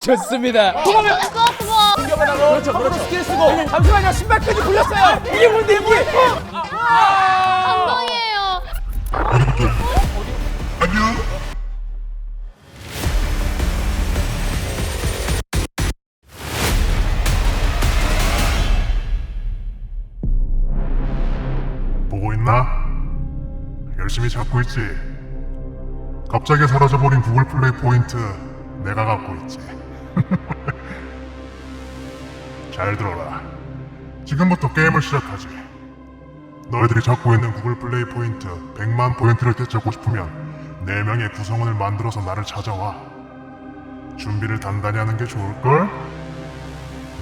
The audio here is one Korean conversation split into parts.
좋습니다. 수고. 공격을 하고 그렇죠, 그렇죠. 스킬 쓰고 잠시만요 신발까지 굴렸어요. 이게 뭔데 이게? 감동이에요. 보고 있나? 열심히 잡고 있지. 갑자기 사라져버린 구글 플레이 포인트 내가 갖고 있지. 잘 들어라. 지금부터 게임을 시작하지. 너희들이 잡고 있는 구글 플레이 포인트 100만 포인트를 되찾고 싶으면 4명의 구성원을 만들어서 나를 찾아와. 준비를 단단히 하는 게 좋을걸?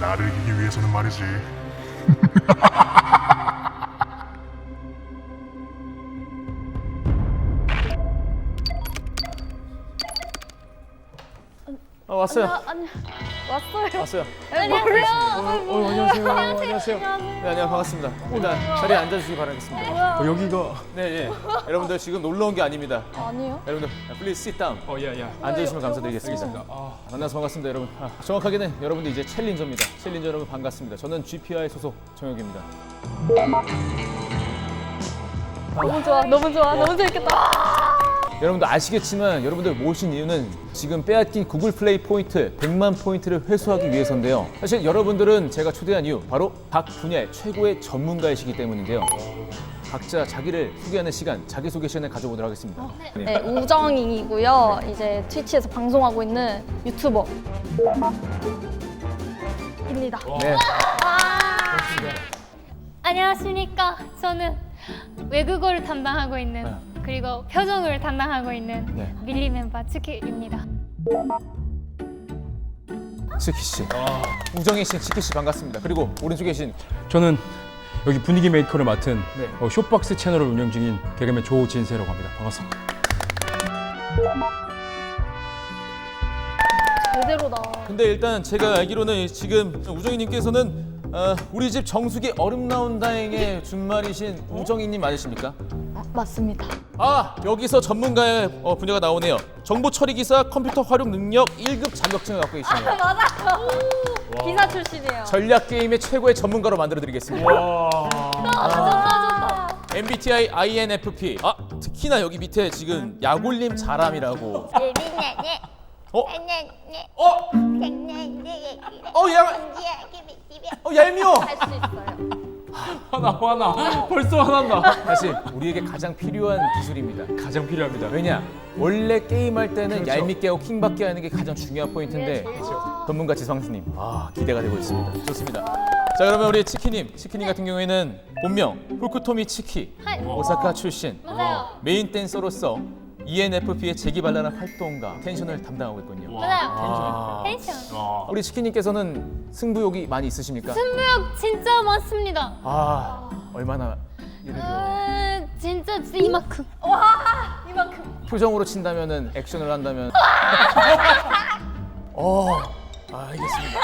나를 이기기 위해서는 말이지. 왔어요. 아니 왔어요. 왔어요. 안녕하세요. 어, 안녕하세요. 안녕하세요. 네, 안녕 반갑습니다. 일단 자리에 앉아주시기 바라겠습니다. 어, 여기가 네, 예. 여러분들 지금 놀러 온 게 아닙니다. 아니요. 여러분들 please sit down. 어, 야, 야. 앉아주시면 감사드리겠습니다. 아, 만나서 반갑습니다, 여러분. 아, 정확하게는 여러분들 이제 챌린저입니다. 챌린저 여러분 반갑습니다. 저는 GPI 소속 정혁입니다. 너무 좋아. 너무 좋아. 너무 재밌겠다. 여러분들 아시겠지만 여러분들 모신 이유는 지금 빼앗긴 구글 플레이 포인트 100만 포인트를 회수하기 위해서인데요. 사실 여러분들은 제가 초대한 이유 바로 각 분야의 최고의 전문가이시기 때문인데요. 각자 자기를 소개하는 시간, 자기소개 시간을 가져보도록 하겠습니다. 네. 네, 우정이고요. 이제 트위치에서 방송하고 있는 유튜버. 입니다. 네. 안녕하십니까. 저는 외국어를 담당하고 있는 그리고 표정을 담당하고 있는 네. 밀리 멤버 츠키입니다. 치키 씨, 우정희 씨, 치키 씨 반갑습니다. 그리고 오른쪽에 계신 저는 여기 분위기 메이커를 맡은 네. 어, 쇼박스 채널을 운영 중인 개그맨 조진세라고 합니다. 반갑습니다. 제대로다. 근데 일단 제가 알기로는 지금 우정희님께서는 어, 우리 집 정수기 얼음 나온 다행의 준말이신 우정희님 맞으십니까? 맞습니다. 아 여기서 전문가의 어, 분야가 나오네요. 정보 처리 기사 컴퓨터 활용 능력 1급 자격증을 갖고 계시네요. 맞아요. 기사 출신이에요. 전략 게임의 최고의 전문가로 만들어 드리겠습니다. 아, 좋다, 좋다. MBTI INFP. 아 특히나 여기 밑에 지금 야골님 자람이라고. 어? 네. 어? 어 야. 어 얄미워. 할 수 있어요. 화나, 화나. 벌써 화난다. 사실 우리에게 가장 필요한 기술입니다. 가장 필요합니다. 왜냐? 원래 게임할 때는 얄밉게 하고 킹받게 하는 게 가장 중요한 포인트인데 전문가 지성수님 아 기대가 되고 있습니다. 좋습니다. 자 그러면 우리 치키님, 치키님 같은 경우에는 본명 훌크토미 치키, 하이. 오사카 출신, 맞아요. 메인 댄서로서 ENFP의 재기발랄한 활동과 텐션을 담당하고 있군요. 맞아요. 아, 텐션. 우리 치키님께서는 승부욕이 많이 있으십니까? 승부욕 진짜 많습니다. 아 얼마나 예를 들어 아, 진짜 이만큼. 표정으로 친다면은 액션을 한다면 어 아, 알겠습니다.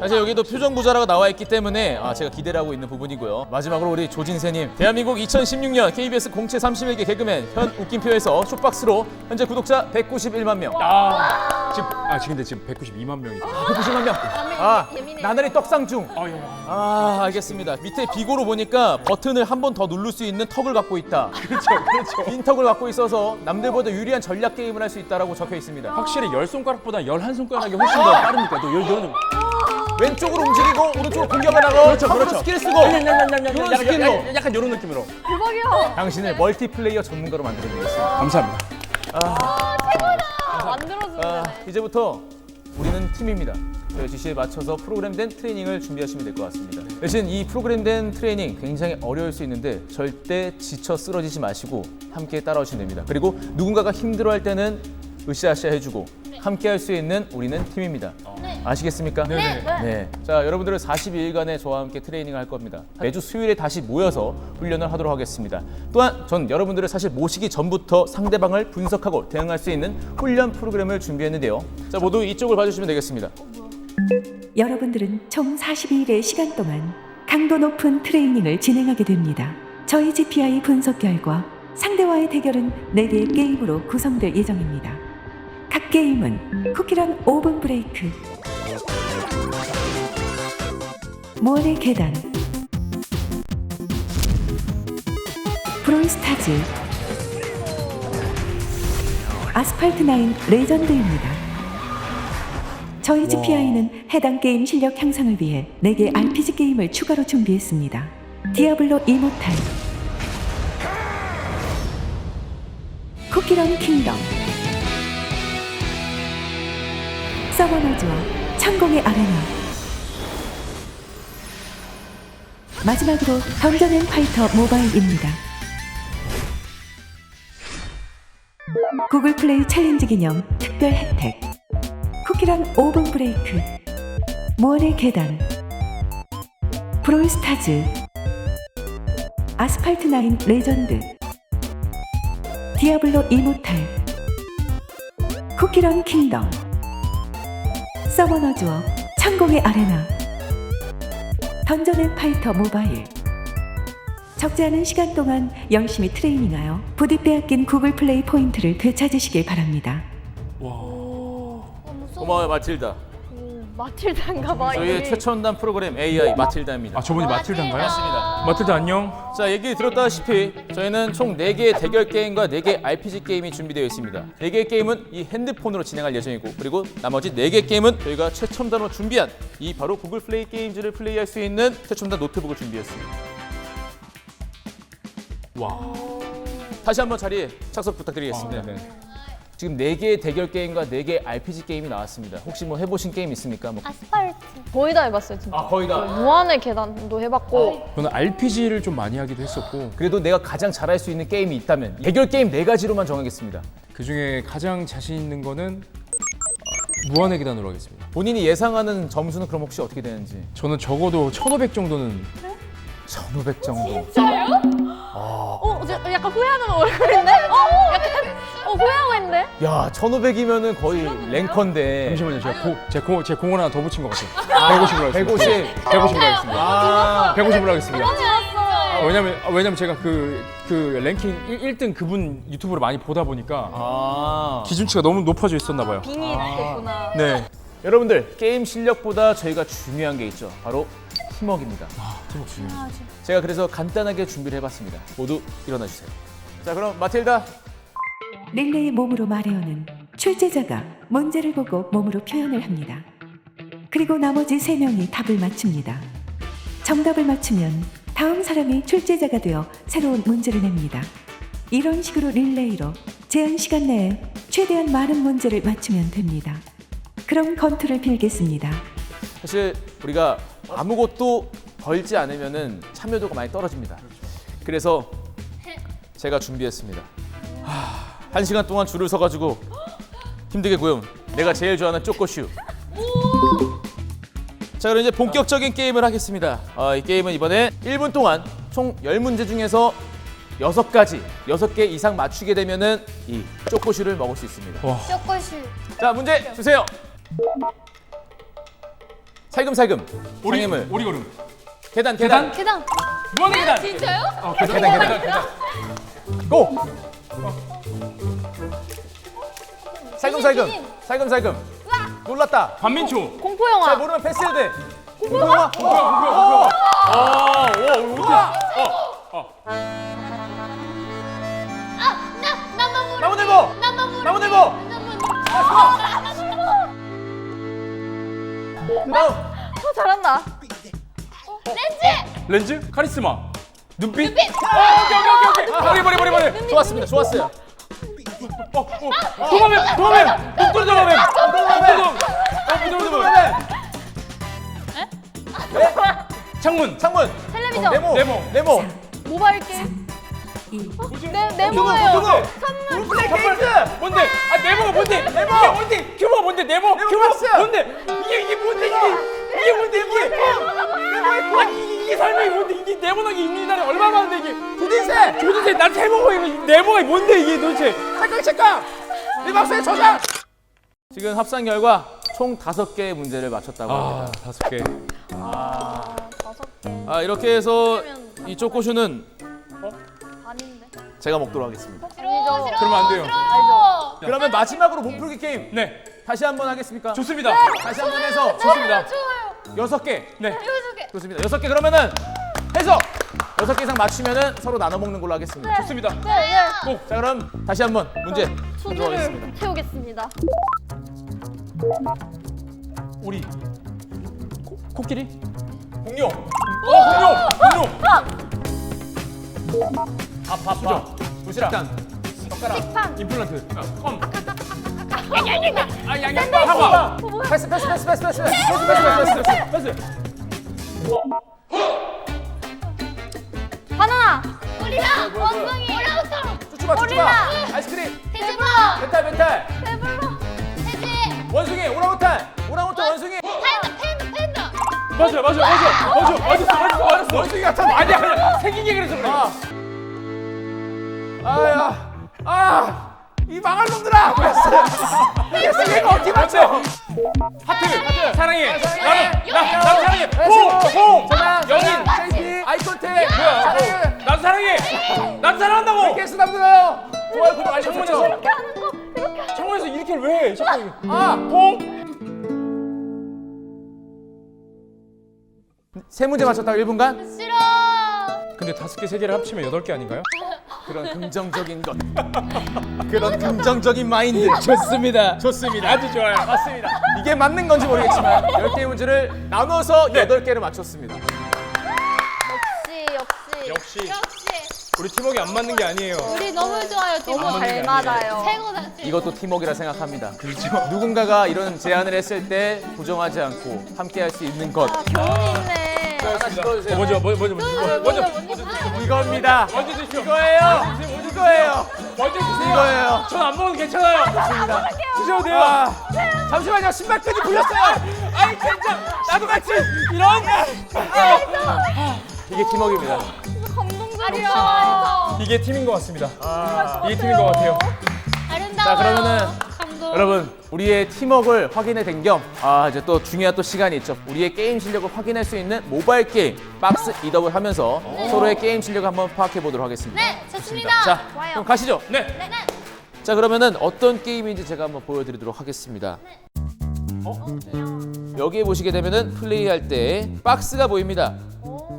사실 여기도 표정 부자라고 나와 있기 때문에 아, 제가 기대를 하고 있는 부분이고요. 마지막으로 우리 조진세님, 대한민국 2016년 KBS 공채 31개 개그맨 현 웃김표에서 쇼박스로 현재 구독자 191만 명. 아, 지금 아, 지금 근데 지금 192만 명이. 190만 명. 아. 나날이 떡상 중. 아, 예. 아, 알겠습니다. 밑에 비고로 보니까 버튼을 한 번 더 누를 수 있는 턱을 갖고 있다. 그렇죠, 그렇죠. 빈 턱을 갖고 있어서 남들보다 유리한 전략 게임을 할 수 있다라고 적혀 있습니다. 확실히 열 손가락보다 열한 손가락이 훨씬 더 빠릅니까? 또 열, 열은. 왼쪽으로 움직이고 오른쪽으로 공격을 하고 그렇죠, 그렇죠. 스킬 쓰고 이런 스킬로. 약간, 이런 느낌으로. 대박이야. 당신을 멀티플레이어 전문가로 만들어드리겠습니다. 감사합니다. 만들어주네. 아, 이제부터 우리는 팀입니다. 저희 지시에 맞춰서 프로그램된 트레이닝을 준비하시면 될 것 같습니다. 대신 이 프로그램된 트레이닝 굉장히 어려울 수 있는데 절대 지쳐 쓰러지지 마시고 함께 따라오시면 됩니다. 그리고 누군가가 힘들어할 때는 으쌰으쌰 해주고 함께 할 수 있는 우리는 팀입니다. 아시겠습니까? 네네. 네. 자, 여러분들은 42일간의 저와 함께 트레이닝을 할 겁니다. 매주 수요일에 다시 모여서 훈련을 하도록 하겠습니다. 또한 전 여러분들을 사실 모시기 전부터 상대방을 분석하고 대응할 수 있는 훈련 프로그램을 준비했는데요. 자, 모두 이쪽을 봐주시면 되겠습니다. 여러분들은 총 42일의 시간 동안 강도 높은 트레이닝을 진행하게 됩니다. 저희 GPI 분석 결과 상대와의 대결은 4개의 게임으로 구성될 예정입니다. 각 게임은 쿠키런 오븐 브레이크, 무언의 계단, 브롤스타즈, 아스팔트 나인 레전드입니다. 저희 GPI는 해당 게임 실력 향상을 위해 4개 RPG 게임을 추가로 준비했습니다. 디아블로 이모탈, 쿠키런 킹덤, 서버너즈와 천공의 아레나, 마지막으로 던전 앤 파이터 모바일입니다. 구글 플레이 챌린지 기념 특별 혜택. 쿠키런 오븐 브레이크. 무언의 계단. 브롤스타즈. 아스팔트 나인 레전드. 디아블로 이모탈. 쿠키런 킹덤. 서머너즈워 천공의 아레나 던전 앤 파이터 모바일 적지 않은 시간 동안 열심히 트레이닝하여 부디 빼앗긴 구글 플레이 포인트를 되찾으시길 바랍니다. 고마워요 마틸다. 오, 마틸다인가 봐. 저희의. 최첨단 프로그램 AI 마틸다입니다. 아 저분이 마틸다인가요? 맞습니다. 마틸다 안녕. 자 얘기 들었다시피 저희는 총 4개의 대결 게임과 4개 RPG 게임이 준비되어 있습니다 4개의 게임은 이 핸드폰으로 진행할 예정이고 그리고 나머지 4개 게임은 저희가 최첨단으로 준비한 이 바로 구글 플레이 게임즈를 플레이할 수 있는 최첨단 노트북을 준비했습니다 와. 다시 한번 자리에 착석 부탁드리겠습니다 아, 네네. 지금 4개의 대결 게임과 4개의 RPG 게임이 나왔습니다 혹시 뭐 해보신 게임 있습니까? 뭐. 아스팔트. 거의 다 해봤어요 진짜. 아 거의 다 무한의 계단도 해봤고 저는 RPG를 좀 많이 하기도 했었고 그래도 내가 가장 잘할 수 있는 게임이 있다면 대결 게임 4가지로만 정하겠습니다 그 중에 가장 자신 있는 거는 어, 무한의 계단으로 하겠습니다. 본인이 예상하는 점수는 그럼 혹시 어떻게 되는지 저는 적어도 1,500 정도는 1500 정도 어, 저 약간 후회하는 얼굴인데? 어, 약간 어, 후회하고 있는데? 야 1500이면은 거의 랭커인데 잠시만요. 제가 고, 제, 공, 제 공을 하나 더 붙인 것 같아요. 150으로 하겠습니다. 150 150으로 하겠습니다. 아, 150으로 하겠습니다. 좋았어. 아, 왜냐면 아, 왜냐면 제가 그, 그 랭킹 1, 등 그분 유튜브를 많이 보다 보니까 아. 기준치가 너무 높아져 있었나 봐요. 빙이 됐구나. 네. 여러분들 게임 실력보다 저희가 중요한 게 있죠 바로 팀워크입니다 팀워크 중요해요. 제가 그래서 간단하게 준비를 해봤습니다 모두 일어나 주세요 자 그럼 마틸다 릴레이 몸으로 말해오는 출제자가 문제를 보고 몸으로 표현을 합니다. 그리고 나머지 세 명이 답을 맞춥니다. 정답을 맞추면 다음 사람이 출제자가 되어 새로운 문제를 냅니다. 이런 식으로 릴레이로 제한 시간 내에 최대한 많은 문제를 맞추면 됩니다. 그럼 건투를 빌겠습니다. 사실 우리가 아무것도 걸지 않으면은 참여도가 많이 떨어집니다. 그래서 제가 준비했습니다. 하, 한 시간 동안 줄을 서가지고 힘들게 구해온 내가 제일 좋아하는 쪼꼬슈. 자 그럼 이제 본격적인 게임을 하겠습니다. 어, 이 게임은 이번에 1분 동안 총 10문제 중에서 6가지, 6개 이상 맞추게 되면은 이 쪼꼬슈를 먹을 수 있습니다. 와. 초코슈. 자 문제 주세요 살금살금 상임을. 오리 걸음. 계단 계단? 계단. 무한의 계단. 진짜요? 어, 계단 계단 계단 고! 살금살금 살금살금. 놀랐다. 반민초. 공포 잘 영화. 모르면 패스해도 돼. 공포영화? 아, 와, 어떻게? 아, 나 나무물. 나무늘보 나무물. 나무늘보 다. 렌즈. 렌즈? 카리스마. 눈빛? 눈빛. 어, 오케이, 오케이, 오케이, 오케이. 머리, 머리, 머리, 머리. 좋았습니다 좋았어요 어, 어. 도마뱀, 도마뱀. 목도리 도마뱀. 목도리 도마뱀. 어, 목도리 도마뱀. 창문. 창문 텔레비전. 네모 네모. 네모 모바일 게임. 2, 네, 네모예요. 누구 플레이 게임즈 뭔데? 아, 네모가 뭔데? 네모. 이게 뭔데? 규모가 뭔데? 네모. 네모 규모. 뭔데? 이게 이게 뭔데 이게? 뭔데 이게? 아니 이게, 설명이 뭔데? 이게 네모나게 우리나라에 얼마 많은데 이게? 조진세 도대체 나한테 해보고 이거 네모가 뭔데 이게 도대체? 잠깐 잠깐 이 박스의 저장 지금 합산 결과 총 다섯 개의 문제를 맞췄다고 아, 합니다 다섯 개. 다섯 개. 아 이렇게 해서 이 쪼꼬슈는 아닌데. 제가 먹도록 하겠습니다 아니죠. 그러면 안 돼요. 알죠. 그러면 마지막으로 몸풀기 게임 네. 다시 한번 하겠습니까? 좋습니다. 다시 한번 해서 좋습니다. 좋아요. 여섯 개 네. 여섯 개. 좋습니다. 여섯 개 그러면은 해서 여섯 개 이상 맞추면은 서로 나눠 먹는 걸로 하겠습니다. 좋습니다. 네, 네. 자 그럼 다시 한번 문제 투지를 들어가겠습니다. 태우겠습니다. 우리 코, 코끼리? 공룡. 어, 공룡. 공룡. 밥밥 밥 도시락 식판. 임플란트. 컴. 아, 양양. 사과. 패스 패스 패스 패스 패스 패스 패스 패스 패스 패스 패스. 바나나. 오리라. 원숭이. 오랑우탄. 쭈쭈바 쭈쭈바. 아이스크림 돼지버. 멘탈 멘탈 배불러. 돼지. 원숭이 오랑우탄 오랑우탄 원숭이 팬다. 팬다. 팬다. 맞아요, 맞아요, 맞아요. 맞아요, 맞았어, 맞았어, 맞았어. 원숭이가 참 아니야. 생긴 게 그래서 그래. 아. 아야. 아. 이 망할 놈들아. 이게 쓰기가 어떻게 맞춰? 하트. 사랑해. 사랑해. 나도, 나, 나도 사랑해. 홍, 홍. 영인. 영인. 아이 컨택. 뭐야? 사랑해. 나도 사랑해. 나도 사랑한다고. 게스 남들어요. 좋아요 구독 알림 설정. 청문회에서. 청문회에서 이렇게 왜 해? 자꾸. 아. 홍. 세 문제 맞췄다고 1분간? 싫어. 근데 다섯 개, 세 개를 합치면 여덟 개 아닌가요? 그런 긍정적인 것. 그런 긍정적인 마인드. 좋습니다. 좋습니다. 아주 좋아요. 맞습니다. 이게 맞는 건지 모르겠지만 10개의 문제를 나눠서 8개를 맞췄습니다. 역시 역시. 역시 역시. 우리 팀워크 안 맞는 게 아니에요. 우리 너무 좋아요. 너무 팀워크. 잘 맞아요. 최고다. 최고. 이것도 팀워크라 생각합니다. 그렇죠. 누군가가 이런 제안을 했을 때 부정하지 않고 함께 할 수 있는 것. 교훈이 있네. 하나씩 넣어주세요. 어, 먼저, 먼저, 먼저, 먼저, 먼저, 먼저. 이겁니다. 먼저 드십시오. 이거예요. 이거예요. 먼저 드세요. 이거예요. 전 안 먹어도 괜찮아요. 좋습니다. 드셔도 돼요. 아, 잠시만요. 신발끈이 풀렸어요. 아이 젠장. 나도 같이 이런. 이게 팀워크입니다. 감동적이야. 이게 팀인 것 같습니다. 이게 팀인 것 같아요. 아름다워요. 자, 그러면은. 여러분 우리의 팀워크를 확인해 된 겸 아 이제 또 중요한 또 시간이 있죠 우리의 게임 실력을 확인할 수 있는 모바일 게임 박스 이덕을 하면서 서로의 게임 실력을 한번 파악해 보도록 하겠습니다 네, 좋습니다. 자 좋아요. 그럼 가시죠 네. 네, 네. 자 그러면은 어떤 게임인지 제가 한번 보여드리도록 하겠습니다 어? 여기에 보시게 되면은 플레이할 때 박스가 보입니다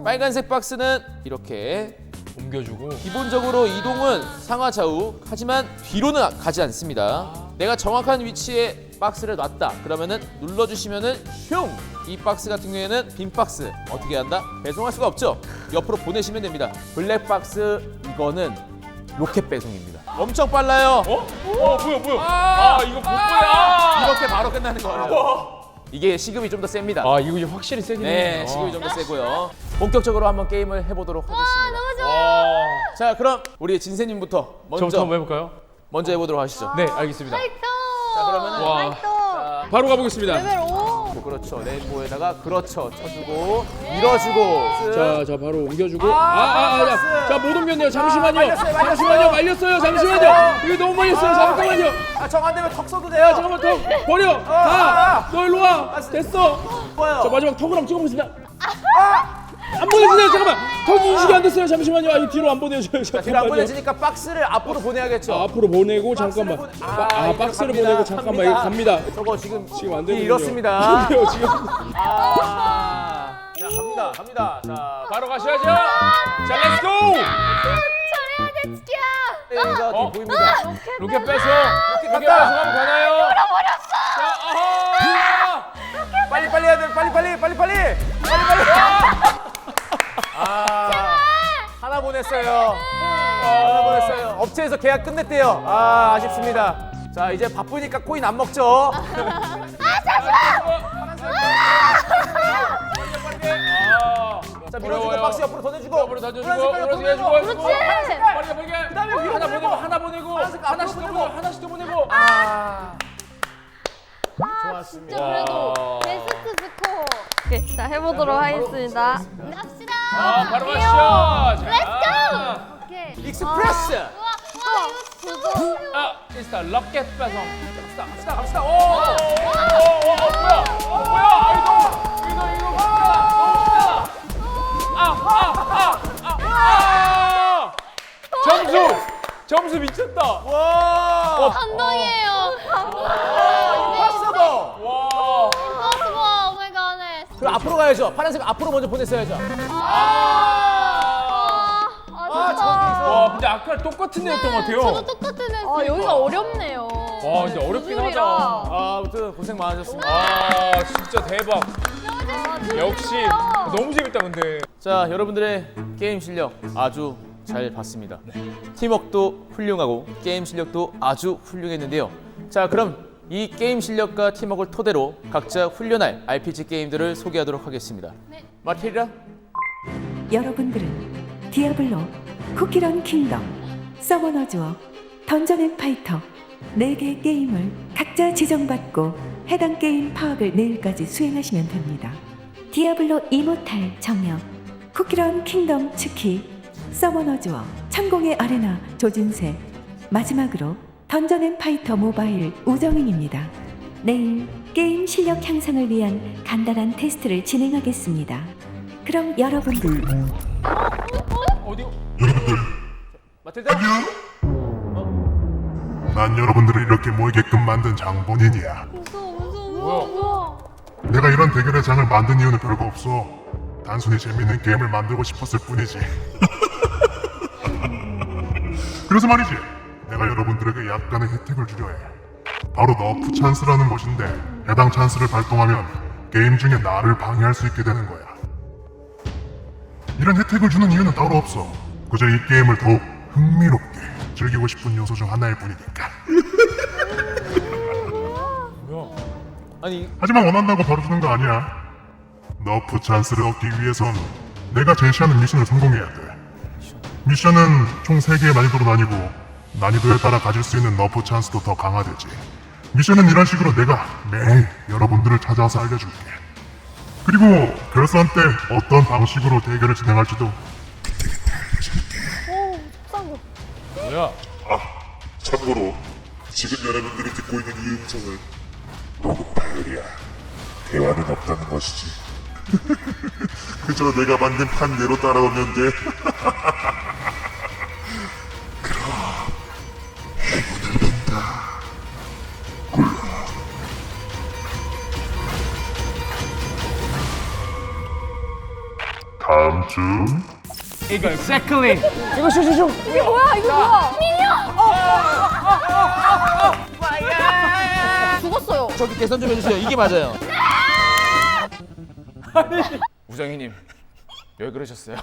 빨간색 박스는 이렇게 옮겨주고. 기본적으로 이동은 상하 좌우 하지만 뒤로는 가지 않습니다. 내가 정확한 위치에 박스를 놨다. 그러면은 눌러주시면은 흉! 이 박스 같은 경우에는 빈 박스 어떻게 한다? 배송할 수가 없죠. 옆으로 보내시면 됩니다. 블랙 박스 이거는 로켓 배송입니다. 엄청 빨라요. 어? 어 뭐야 뭐야? 아, 아, 이거 못 보여. 아. 이렇게 바로 끝나는 거예요. 이게 시급이 좀 더 셉니다. 아 이거 이제 확실히 세긴 네, 시급이 좀 더 세고요. 본격적으로 한번 게임을 해보도록 하겠습니다. 너무 좋아요. 와. 자, 그럼 우리 진세님부터 먼저 저부터 한번 해볼까요? 먼저 해보도록 하시죠. 네 알겠습니다. 자, 그러면은 와. 또 바로 가보겠습니다. 레벨 5. 그렇죠. 레인보에다가 그렇죠. 쳐주고 밀어주고. 자, 자 바로 옮겨주고. 아, 아, 아, 아. 자, 자, 못 옮겼네요. 잠시만요. 말렸어요, 말렸어요. 잠시만요. 말렸어요. 잠시만요. 말렸어요. 이거 너무 말렸어요. 잠깐만요. 아, 정 안 되면 턱 써도 돼요. 잠깐만 턱 버려. 아, 가. 아. 너 일로 와. 됐어. 뭐요? 자 마지막 턱을 한번 찍어보겠습니다. 안 보내주세요. 잠깐만. 턱 인식이 안 됐어요. 잠시만요. 아, 이 뒤로 안 보내줘요. 자, 뒤로 안 잠깐만요. 보내지니까 박스를 앞으로 보내야겠죠. 아, 앞으로 보내고 잠깐만. 보내- 바- 아, 이거 박스를 갑니다. 보내고 잠깐만 이거 갑니다. 저거 지금 지금 안이 되는군요. 이렇습니다. 안 돼요, 지금. 아, 자, 갑니다. 갑니다. 자, 바로 가셔야죠. 자, 렛츠 고. 진짜. 여기가 어? 보입니다. 로켓 빼서. 로켓 갔다. 빼서 가면 가나요? 잃어버렸어. 자, 아하. 빨리 빨리 해야 돼. 빨리 빨리 빨리 빨리. 빨리 빨리. 아, 하나 보냈어요. 하나 보냈어요. 업체에서 계약 끝냈대요. 아, 아쉽습니다. 자, 이제 바쁘니까 코인 안 먹죠. 아, 자, 밀어주고 어려워요. 박스 옆으로 옆으로 던져주고, 오른쪽. 해주고, 그렇지. 빨리 보내게. 그다음에 위로 하나 보내고. 하나 보내고, 하나씩 앞으로 하나씩 더 보내고. 보내고, 하나씩 더 보내고. 아, 진짜 그래도 와. 베스트 스코어. 오케이, 자 해보도록 하겠습니다. 갑시다. 아, 바로 가시죠. 자, 렛츠고. 오케이. 익스프레스. 우와, 우와, 이거 그거. 아, 인스타 로켓 배송. 갑시다, 갑시다, 갑시다. 오, 오, 오, 오, 뭐야? 어, 뭐야? 아, 이거, 이거, 이거 뭐야? 아, 아, 아, 아, 아! 점수, 점수 미쳤다. 와. 감동이에요. 임파서블. 와. Impossible. Oh my goodness. 그럼 앞으로 가야죠. 파란색 앞으로 먼저 보냈어야죠. 아, 아, 진짜. 와 근데 아까 똑같은 애였던 것 같아요. 저도 똑같은 애. 아 여기가 어렵네요. 와 근데 어렵긴 하다. 아, 아무튼 고생 많으셨습니다. 아 진짜 대박. 역시 너무 재밌다 근데. 자, 여러분들의 게임 실력 아주 잘 봤습니다. 팀워크도 훌륭하고 게임 실력도 아주 훌륭했는데요. 자, 그럼 이 게임 실력과 팀워크를 토대로 각자 훈련할 RPG 게임들을 소개하도록 하겠습니다. 마티리라? 여러분들은 디아블로, 쿠키런 킹덤, 서머너즈워, 던전 앤 파이터 4개의 게임을 각자 지정받고 해당 게임 파악을 내일까지 수행하시면 됩니다. 디아블로 이모탈 정령, 쿠키런 킹덤 추키, 서머너즈워, 천공의 아레나 조진세, 마지막으로 던전 앤 파이터 모바일 우정인입니다. 내일 게임 실력 향상을 위한 간단한 테스트를 진행하겠습니다. 그럼 여러분들 어디? 마틸다? 난 여러분들을 이렇게 모이게끔 만든 장본인이야. 무서워, 무서워, 뭐야? 무서워. 내가 이런 대결의 장을 만든 이유는 별거 없어. 단순히 재밌는 게임을 만들고 싶었을 뿐이지. 그래서 말이지. 내가 여러분들에게 약간의 혜택을 주려 해. 바로 너프 찬스라는 것인데 해당 찬스를 발동하면 게임 중에 나를 방해할 수 있게 되는 거야. 이런 혜택을 주는 이유는 따로 없어. 그저 이 게임을 더욱 흥미롭게 즐기고 싶은 요소 중 하나일 뿐이니까. 아니, 하지만 원한다고 바로 주는 거 아니야. 너프 찬스를 얻기 위해선 내가 제시하는 미션을 성공해야 돼. 미션은 총 3개의 난이도로 나뉘고 난이도에 따라 가질 수 있는 너프 찬스도 더 강화되지. 미션은 이런 식으로 내가 매일 여러분들을 찾아와서 알려줄게. 그리고 결선 때 어떤 방식으로 대결을 진행할지도 뭐야? 참고로 지금 여러분들이 듣고 있는 이 음성은 녹음 파일이야. 대화는 없다는 것이지. 그저 내가 만든 판례로 따라오면 돼. 다음 주 이거 exactly. 이거 슈슈슈. 이게 뭐야? 이거 뭐야? 미니어. 죽었어요. 저기 계산 좀 해주세요. 이게 맞아요. 우정희님, 왜 그러셨어요?